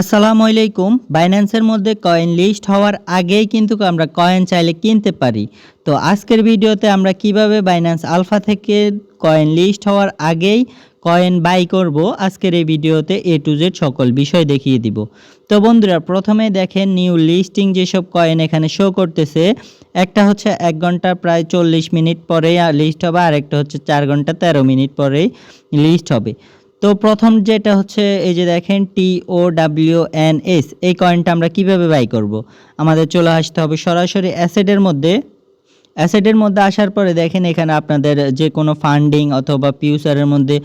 আসসালামু আলাইকুম। বাইন্যান্সের মধ্যে কয়েন লিস্ট হওয়ার আগেই কিন্তু আমরা কয়েন চাইলে কিনতে পারি। তো আজকের ভিডিওতে আমরা কীভাবে বাইন্যান্স আলফা থেকে কয়েন লিস্ট হওয়ার আগেই কয়েন বাই করব, আজকের এই ভিডিওতে এ টু জেড সকল বিষয় দেখিয়ে দিব। তো বন্ধুরা, প্রথমে দেখেন নিউ লিস্টিং যেসব কয়েন এখানে শো করতেছে, একটা হচ্ছে এক ঘণ্টা প্রায় চল্লিশ মিনিট পরেই লিস্ট হবে আর একটা হচ্ছে চার ঘণ্টা তেরো মিনিট পরেই লিস্ট হবে। তো প্রথম যেটা হচ্ছে, এই যে দেখেন T O W N S এই কয়েনটা আমরা কীভাবে বাই করব? আমাদের চলে আসতে হবে সরাসরি অ্যাসেটের মধ্যে। অ্যাসেটের মধ্যে আসার পরে দেখেন, এখানে আপনাদের যে কোনো ফান্ডিং অথবা ফিউচারের মধ্যে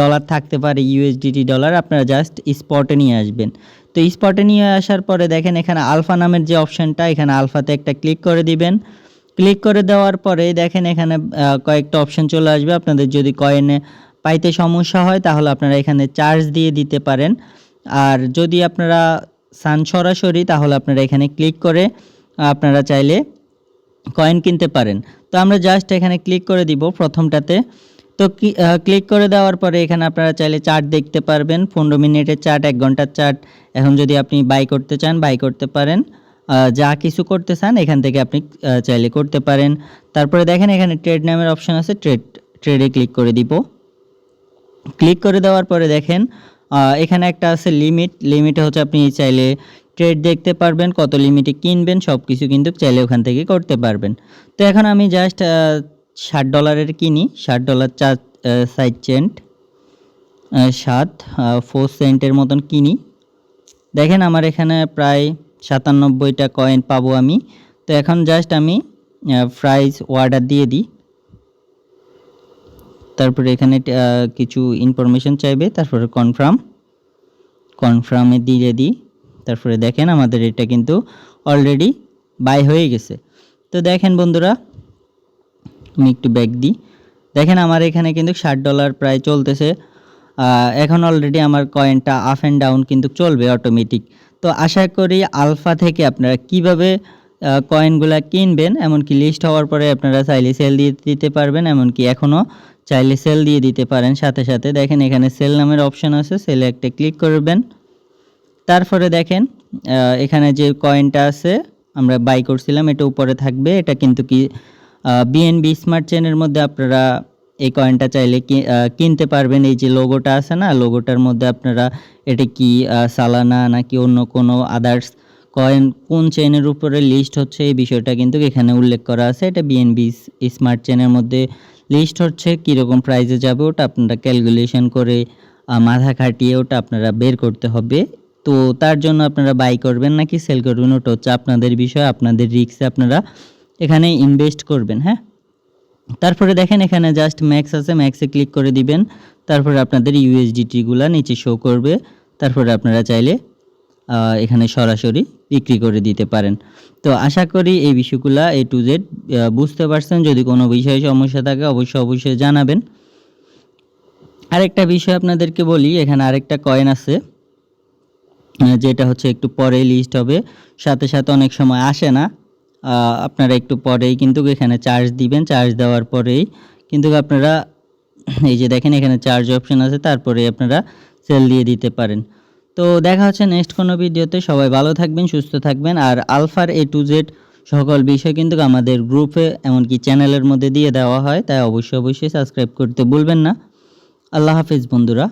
ডলার থাকতে পারে ইউএসডিটি ডলার আপনারা জাস্ট স্পটে নিয়ে আসবেন। তো স্পটে নিয়ে আসার পরে দেখেন, এখানে আলফা নামের যে অপশানটা এখানে আলফাতে একটা ক্লিক করে দিবেন। ক্লিক করে দেওয়ার পরে দেখেন, এখানে কয়েকটা অপশন চলে আসবে। আপনাদের যদি কয়েনে পাইতে সমস্যা হয়, তাহলে আপনারা এখানে চার্জ দিয়ে দিতে পারেন। আর যদি আপনারা সান সরাসরি, তাহলে আপনারা এখানে ক্লিক করে আপনারা চাইলে কয়েন কিনতে পারেন। তো আমরা জাস্ট এখানে ক্লিক করে দিব প্রথমটাতে। তো ক্লিক করে দেওয়ার পরে এখানে আপনারা চাইলে চার্ট দেখতে পারবেন। পনেরো মিনিটের চার্ট এক ঘণ্টার চার্ট এখন যদি আপনি বাই করতে চান বাই করতে পারেন। যা কিছু করতে চান, এখান থেকে আপনি চাইলে করতে পারেন। তারপরে দেখেন এখানে ট্রেড নামের অপশন আছে ট্রেড ট্রেডে ক্লিক করে দিব। ক্লিক করে দেওয়ার পরে দেখেন এখানে একটা আছে লিমিট লিমিটে হচ্ছে আপনি চাইলে ট্রেড দেখতে পারবেন, কত লিমিটে কিনবেন সব কিছু কিন্তু চাইলে ওখান থেকে করতে পারবেন। তো এখন আমি জাস্ট ষাট ডলারের কিনি। ষাট ডলার চার সাইড চেন্ট সাত ফোর সেন্টের মতন কিনি। দেখেন আমার এখানে প্রায় সাতানব্বইটা কয়েন পাবো আমি। তো এখন জাস্ট আমি প্রাইস অর্ডার দিয়ে দিই। তারপরে এখানে কিছু ইনফরমেশন চাইবে, তারপরে কনফার্ম কনফার্মে দিয়ে দিই। তারপরে দেখেন আমাদের এটা কিন্তু অলরেডি বাই হয়ে গেছে। তো দেখেন বন্ধুরা, আমি একটু ব্যাক দিই। দেখেন আমার এখানে কিন্তু ষাট ডলার প্রায় চলতেছে। এখন অলরেডি আমার কয়েনটা আপ অ্যান্ড ডাউন কিন্তু চলবে অটোমেটিক তো আশা করি আলফা থেকে আপনারা কীভাবে কয়েনগুলা কিনবেন, এমনকি লিস্ট হওয়ার পরে আপনারা চাইলে সেল দিয়ে দিতে পারবেন, এমনকি এখনও চাইলে সেল দিয়ে দিতে পারেন। সাথে সাথে দেখেন এখানে সেল নামের অপশন আছে সেলে একটা ক্লিক করবেন। তারপরে দেখেন এখানে যে কয়েনটা আছে, আমরা বাই করছিলাম, এটা উপরে থাকবে। এটা কিন্তু কি বিএনবি স্মার্ট চেনের মধ্যে আপনারা এই কয়েনটা চাইলে কিনতে পারবেন। এই যে লোগোটা আছে না লোগোটার মধ্যে আপনারা এটা কি সালানা নাকি অন্য কোনো আদার্স কয়েন কোন চেনের উপরে লিস্ট হচ্ছে, এই বিষয়টা কিন্তু এখানে উল্লেখ করা আছে। এটা বিএনবি স্মার্ট চেনের মধ্যে লিস্ট হচ্ছে কীরকম প্রাইসে যাবে ওটা আপনারা ক্যালকুলেশন করে মাথা খাটিয়ে ওটা আপনারা বের করতে হবে। তো তার জন্য আপনারা বাই করবেন নাকি সেল করবেন ওটা হচ্ছে আপনাদের বিষয়, আপনাদের রিক্সে আপনারা এখানে ইনভেস্ট করবেন হ্যাঁ? তারপরে দেখেন এখানে জাস্ট ম্যাক্স আছে ম্যাক্সে ক্লিক করে দিবেন। তারপরে আপনাদের ইউএসডিটিগুলো নিচে শো করবে। তারপরে আপনারা চাইলে এখানে সরাসরি বিক্রি করে দিতে পারেন। তো আশা করি এই বিষয়গুলা এ টু জেড বুঝতে পারছেন। যদি কোনো বিষয়ে সমস্যা থাকে, অবশ্যই অবশ্যই জানাবেন। আরেকটা বিষয় আপনাদেরকে বলি, এখানে আরেকটা কয়েন আছে যেটা হচ্ছে একটু পরে লিস্ট হবে। সাথে সাথে অনেক সময় আসে না। আপনারা একটু পরেই কিন্তু এখানে চার্জ দিবেন। চার্জ দেওয়ার পরেই কিন্তু আপনারা, এই যে দেখেন এখানে চার্জ অপশন আছে, তারপরে আপনারা সেল দিয়ে দিতে পারেন। তো দেখা হচ্ছে নেক্সট কোনো ভিডিওতে। সবাই ভালো থাকবেন, সুস্থ থাকবেন। আর আলফার এ টু জেড সকল বিষয় কিন্তু আমাদের গ্রুপে এমনকি চ্যানেলের মধ্যে দিয়ে দেওয়া হয়। তাই অবশ্যই অবশ্যই সাবস্ক্রাইব করতে ভুলবেন না। আল্লাহ হাফিজ বন্ধুরা।